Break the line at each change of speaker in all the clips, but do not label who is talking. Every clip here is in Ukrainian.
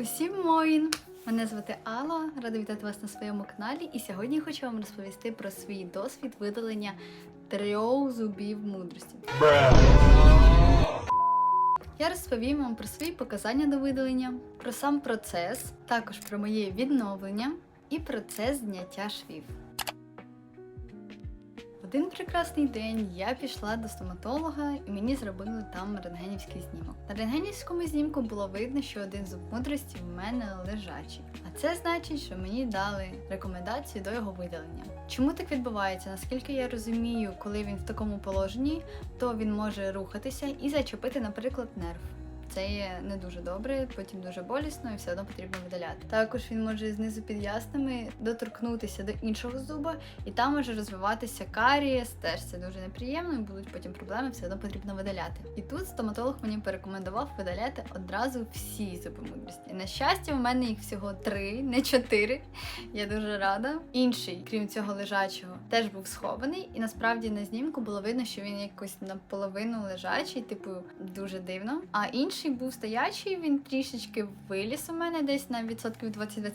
Усім моїн! Мене звати Алла, рада вітати вас на своєму каналі. І сьогодні хочу вам розповісти про свій досвід видалення трьох зубів мудрості. Я розповім вам про свої показання до видалення, про сам процес, також про моє відновлення і процес зняття швів. Один прекрасний день я пішла до стоматолога і мені зробили там рентгенівський знімок. На рентгенівському знімку було видно, що один зуб мудрості в мене лежачий. А це значить, що мені дали рекомендацію до його видалення. Чому так відбувається? Наскільки я розумію, коли він в такому положенні, то він може рухатися і зачепити, наприклад, нерв. Це є не дуже добре, потім дуже болісно і все одно потрібно видаляти. Також він може знизу під ясними доторкнутися до іншого зуба, і там може розвиватися карієс, теж це дуже неприємно, і будуть потім проблеми, все одно потрібно видаляти. І тут стоматолог мені порекомендував видаляти одразу всі зуби мудрості. На щастя, у мене їх всього три, не чотири. Я дуже рада. Інший, крім цього лежачого, теж був схований, і насправді на знімку було видно, що він якось наполовину лежачий, типу дуже дивно. А інший був стоячий, він трішечки виліз у мене десь на відсотків 20-25.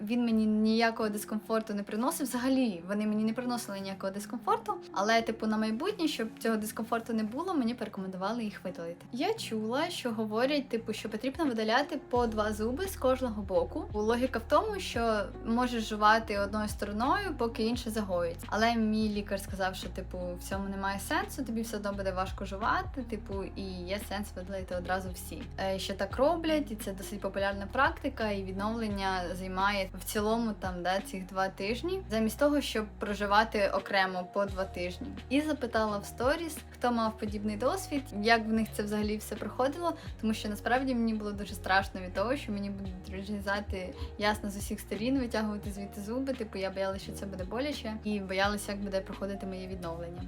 Він мені ніякого дискомфорту не приносив. Взагалі вони мені не приносили ніякого дискомфорту. Але, типу, на майбутнє, щоб цього дискомфорту не було, мені порекомендували їх видалити. Я чула, що говорять, типу, що потрібно видаляти по два зуби з кожного боку. Логіка в тому, що можеш жувати одною стороною, поки інша загоїться. Але мій лікар сказав, що типу в цьому немає сенсу, тобі все одно буде важко жувати. Типу, і є сенс видалити одразу всі. Е, Що так роблять, і це досить популярна практика, і відновлення займає в цілому там да, цих два тижні, замість того, щоб проживати окремо по два тижні. І запитала в сторіс, хто мав подібний досвід, як в них це взагалі все проходило, тому що насправді мені було дуже страшно від того, що мені будуть розрізати ясно з усіх сторін, витягувати звідти зуби. Типу я боялася, що це буде боляче, і боялася, як буде проходити моє відновлення.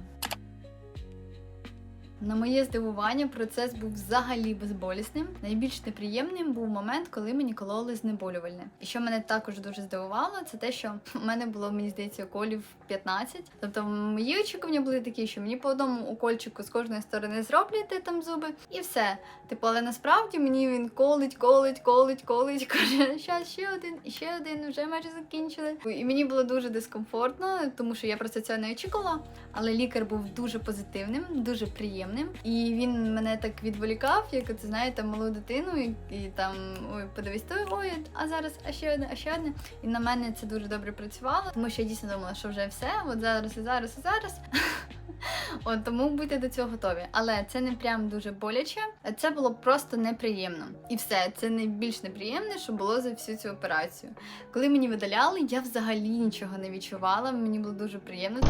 На моє здивування, процес був взагалі безболісним. Найбільш неприємним був момент, коли мені кололи знеболювальне. І що мене також дуже здивувало, це те, що в мене було, мені здається, уколів 15. Тобто мої очікування були такі, що мені по одному укольчику з кожної сторони зроблять там зуби, і все. Типу, але насправді мені він колить, колить, колить, колить. Каже, щас ще один, ще один, вже майже закінчили. І мені було дуже дискомфортно, тому що я просто цього не очікувала. Але лікар був дуже позитивним, дуже приємним. І він мене так відволікав, як це знаєте, малу дитину, і, і там ой, подивись той ой, а зараз, а ще одне, а ще одне. І на мене це дуже добре працювало, тому що я дійсно думала, що вже все, от зараз і зараз і зараз. От тому будьте до цього готові. Але це не прям дуже боляче. Це було просто неприємно. І все, це найбільш неприємне, що було за всю цю операцію. Коли мені видаляли, я взагалі нічого не відчувала. Мені було дуже приємно.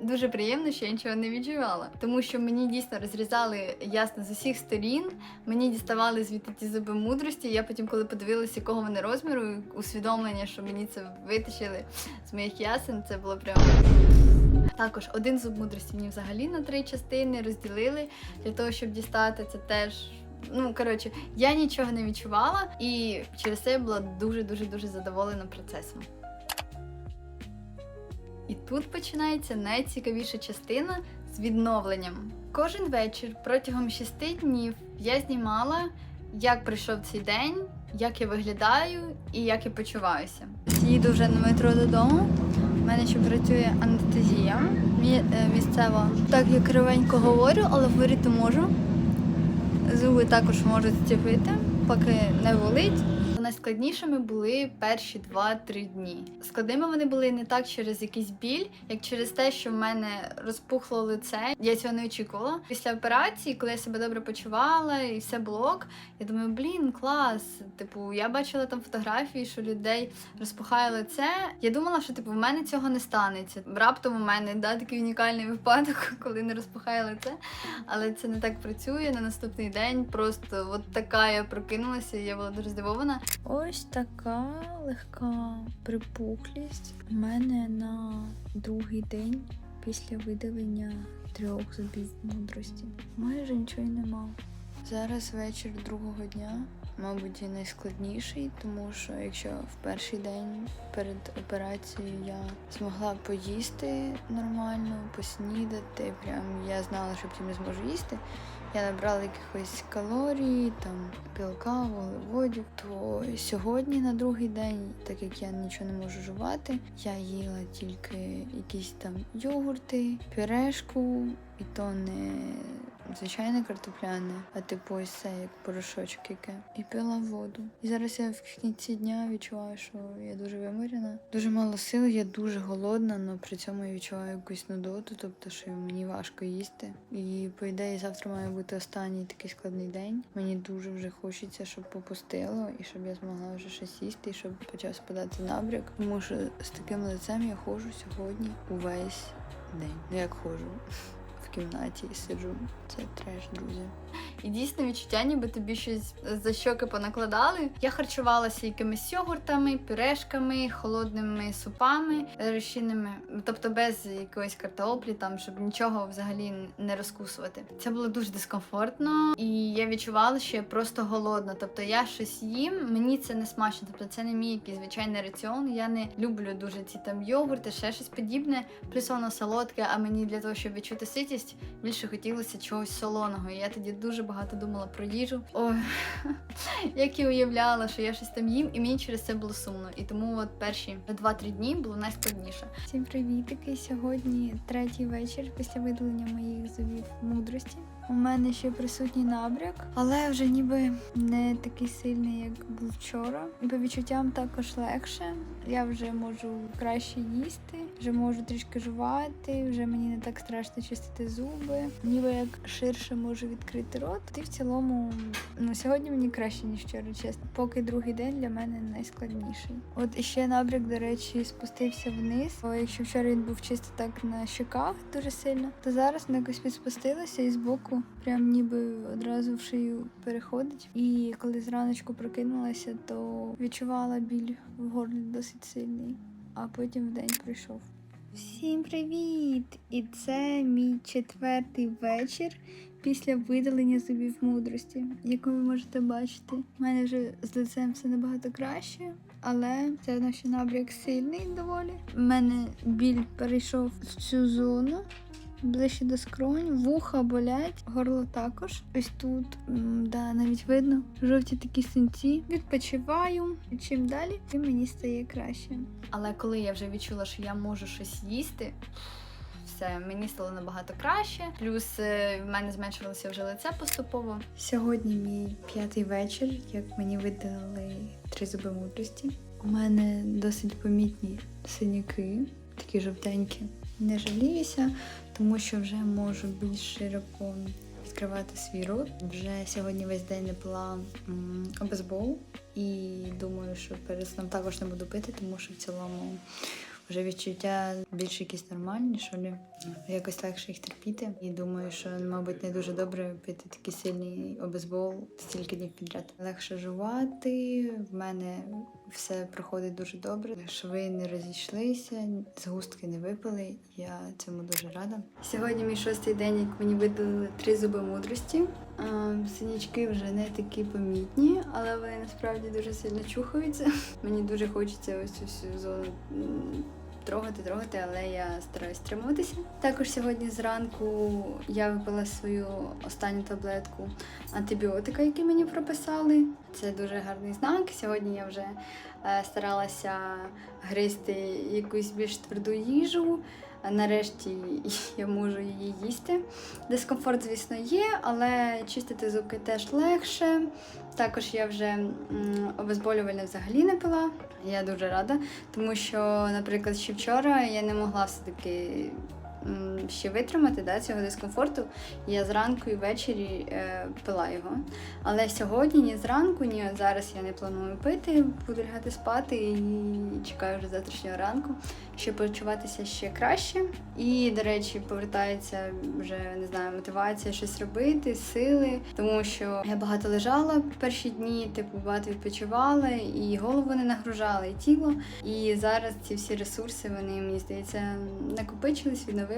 Дуже приємно, що я нічого не відчувала, тому що мені дійсно розрізали ясно з усіх сторін. Мені діставали звідти ті зуби мудрості. Я потім, коли подивилася, якого вони розміру, усвідомлення, що мені це витащили з моїх ясен, це було прямо. Також один зуб мудрості мені взагалі на три частини розділили для того, щоб дістати це теж. Ну, коротше, я нічого не відчувала, і через це я була дуже дуже задоволена процесом. І тут починається найцікавіша частина з відновленням. Кожен вечір протягом шести днів я знімала, як прийшов цей день, як я виглядаю і як я почуваюся. Їду вже на метро додому. У мене ще працює анестезія е, місцева. Так я кривенько говорю, але говорити можу. Зуби також можуть зціпити, поки не болить. Найскладнішими були перші 2-3 дні. Складними вони були не так через якийсь біль, як через те, що в мене розпухло лице. Я цього не очікувала. Після операції, коли я себе добре почувала і все було ок, я думаю, блін, клас. Типу, я бачила там фотографії, що людей розпухає лице. Я думала, що типу в мене цього не станеться. Раптом у мене да, такий унікальний випадок, коли не розпухає лице. Але це не так працює. На наступний день просто от така я прокинулася, і я була дуже здивована.
Ось така легка припухлість у мене на другий день після видалення трьох зубів мудрості. Майже нічого й нема.
Зараз вечір другого дня, мабуть, і найскладніший, тому що якщо в перший день перед операцією я змогла поїсти нормально, поснідати, прям я знала, що потім не зможу їсти.
Я набрала якихось калорій, там білка, вуглеводів, то сьогодні на другий день, так як я нічого не можу жувати, я їла тільки якісь там йогурти, пюрешку, і то не звичайне картопляне, а типу ось це як порошочок яке. І пила воду. І зараз я в кінці дня відчуваю, що я дуже виморена. Дуже мало сил, я дуже голодна, але при цьому я відчуваю якусь нудоту, тобто що мені важко їсти. І по ідеї завтра має бути останній такий складний день. Мені дуже вже хочеться, щоб попустило, і щоб я змогла вже щось їсти, і щоб почав спадати набряк. Тому що з таким лицем я ходжу сьогодні увесь день. Ну як ходжу. Кімнаті і сиджу. Це треш, друзі.
І дійсно відчуття, ніби тобі щось за щоки понакладали. Я харчувалася якимись йогуртами, пюрешками, холодними супами, розчинними, тобто без якоїсь картоплі, там щоб нічого взагалі не розкусувати. Це було дуже дискомфортно, і я відчувала, що я просто голодна. Тобто я щось їм, мені це не смачно. Тобто це не мій якийсь звичайний раціон. Я не люблю дуже ці там йогурти, ще щось подібне. Плюс воно солодке, а мені для того, щоб відчути ситість, більше хотілося чогось солоного. І я тоді дуже багато думала про їжу. Ой, як і уявляла, що я щось там їм, і мені через це було сумно. І тому от перші 2-3 дні було найскладніше.
Всім привітики! Сьогодні третій вечір після видалення моїх зубів мудрості. У мене ще присутній набряк, але вже ніби не такий сильний, як був вчора. І по відчуттям також легше. Я вже можу краще їсти, вже можу трішки жувати, вже мені не так страшно чистити зуби. Ніби як ширше можу відкрити рот. І в цілому, ну сьогодні мені краще, ніж вчора, чесно. Поки другий день для мене найскладніший. От іще набряк, до речі, спустився вниз. Бо якщо вчора він був чисто так на щоках дуже сильно, то зараз воно якось підспустилося і збоку прям ніби одразу в шию переходить. І коли зраночку прокинулася, то відчувала біль в горлі досить сильний, а потім день прийшов. Всім привіт! І це мій четвертий вечір після видалення зубів мудрості. Як ви можете бачити, в мене вже з лицем все набагато краще. Але це одно ще набряк сильний доволі. У мене біль перейшов в цю зону. Ближче до скронь, вуха болять, горло також. Ось тут, да, навіть видно, жовті такі синці. Відпочиваю. І чим далі, тим мені стає краще.
Але коли я вже відчула, що я можу щось їсти. Все, мені стало набагато краще. Плюс е, в мене зменшилося вже лице поступово.
Сьогодні мій п'ятий вечір, як мені видали три зуби мудрості. У мене досить помітні синяки, такі жовтенькі. Не жаліюся, тому що вже можу більш широко відкривати свій рот. Вже сьогодні весь день не пила обезбол і думаю, що перед сном також не буду пити, тому що в цілому вже відчуття більш якісь нормальні, що ли. Якось легше їх терпіти. І думаю, що, мабуть, не дуже добре пити такий сильний обезбол стільки днів підряд. Легше жувати. В мене все проходить дуже добре. Шви не розійшлися, згустки не випали. Я цьому дуже рада.
Сьогодні мій шостий день, як мені видали три зуби мудрості. Синячки вже не такі помітні, але вони насправді дуже сильно чухаються. Мені дуже хочеться ось цю зону трогати, трогати, але я стараюсь стримуватися. Також сьогодні зранку я випила свою останню таблетку антибіотика, який мені прописали. Це дуже гарний знак. Сьогодні я вже е, старалася гризти якусь більш тверду їжу. Нарешті я можу її їсти. Дискомфорт, звісно, є, але чистити зубки теж легше. Також я вже обезболювальне взагалі не пила. Я дуже рада, тому що, наприклад, ще вчора я не могла все-таки ще витримати да, цього дискомфорту. Я зранку і ввечері е, пила його. Але сьогодні ні зранку, ні зараз я не планую пити, буду лягати спати і чекаю вже завтрашнього ранку, щоб почуватися ще краще. І, до речі, повертається вже не знаю, мотивація щось робити, сили, тому що я багато лежала перші дні, типу багато відпочивала, і голову не нагружала, і тіло. І зараз ці всі ресурси вони мені здається накопичились, відновилися,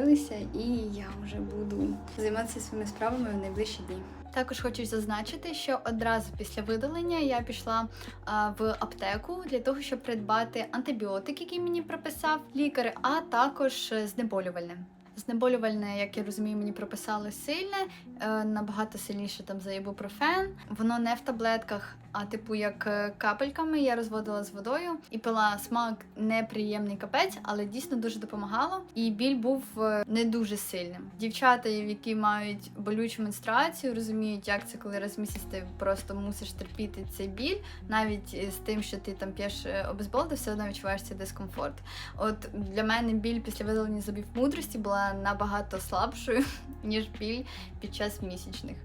і я вже буду займатися своїми справами в найближчі дні. Також хочу зазначити, що одразу після видалення я пішла а, в аптеку для того, щоб придбати антибіотик, який мені прописав лікар, а також знеболювальним. знеболювальне. Знеболювальне, як я розумію, мені прописали сильне, е, набагато сильніше там за ібупрофен. Воно не в таблетках, а типу як е, капельками. Я розводила з водою і пила смак неприємний капець, але дійсно дуже допомагало. І біль був е, не дуже сильним. Дівчата, які мають болючу менструацію, розуміють, як це коли раз в місяць ти просто мусиш терпіти цей біль, навіть з тим, що ти там п'єш обезбол, ти все одно відчуваєш цей дискомфорт. От для мене біль після видалення зубів мудрості була набагато слабшою, ніж біль під час місячних.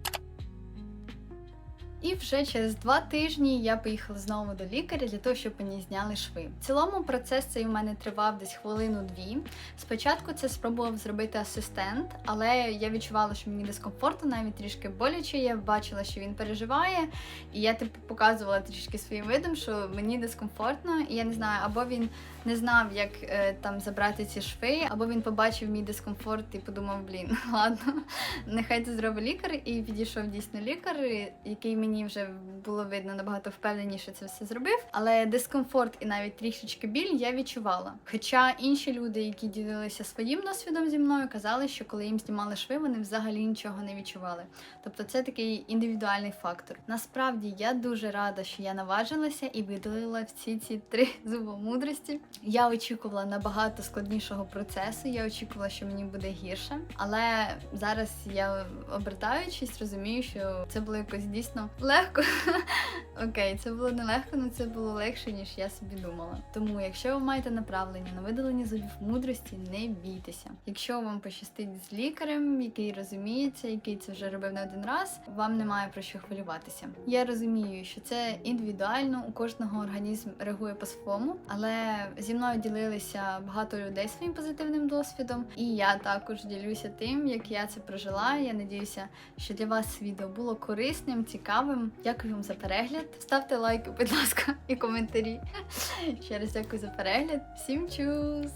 І вже через два тижні я поїхала знову до лікаря для того, щоб мені зняли шви. В цілому процес цей у мене тривав десь хвилину-дві. Спочатку це спробував зробити асистент, але я відчувала, що мені дискомфортно, навіть трішки боляче. Я бачила, що він переживає, і я типу показувала трішки своїм видом, що мені дискомфортно, і я не знаю, або він не знав, як е, там забрати ці шви, або він побачив мій дискомфорт і подумав, блін, ладно, нехай це зробить лікар. І підійшов дійсно лікар, який мені вже було видно набагато впевненіше це все зробив. Але дискомфорт і навіть трішечки біль я відчувала. Хоча інші люди, які ділилися своїм досвідом зі мною, казали, що коли їм знімали шви, вони взагалі нічого не відчували. Тобто це такий індивідуальний фактор. Насправді я дуже рада, що я наважилася і видалила всі ці три зубомудрості. Я очікувала набагато складнішого процесу. Я очікувала, що мені буде гірше. Але зараз я обертаючись, розумію, що це було якось дійсно легко. Окей, це було не легко, але це було легше, ніж я собі думала. Тому, якщо ви маєте направлення на видалення зубів мудрості, не бійтеся. Якщо вам пощастить з лікарем, який розуміється, який це вже робив не один раз, вам немає про що хвилюватися. Я розумію, що це індивідуально, у кожного організм реагує по-своєму, але зі мною ділилися багато людей своїм позитивним досвідом, і я також ділюся тим, як я це прожила. Я надіюся, що для вас відео було корисним, цікавим. Дякую вам за перегляд. Ставте лайки, будь ласка, і коментарі. Ще раз дякую за перегляд. Всім чус!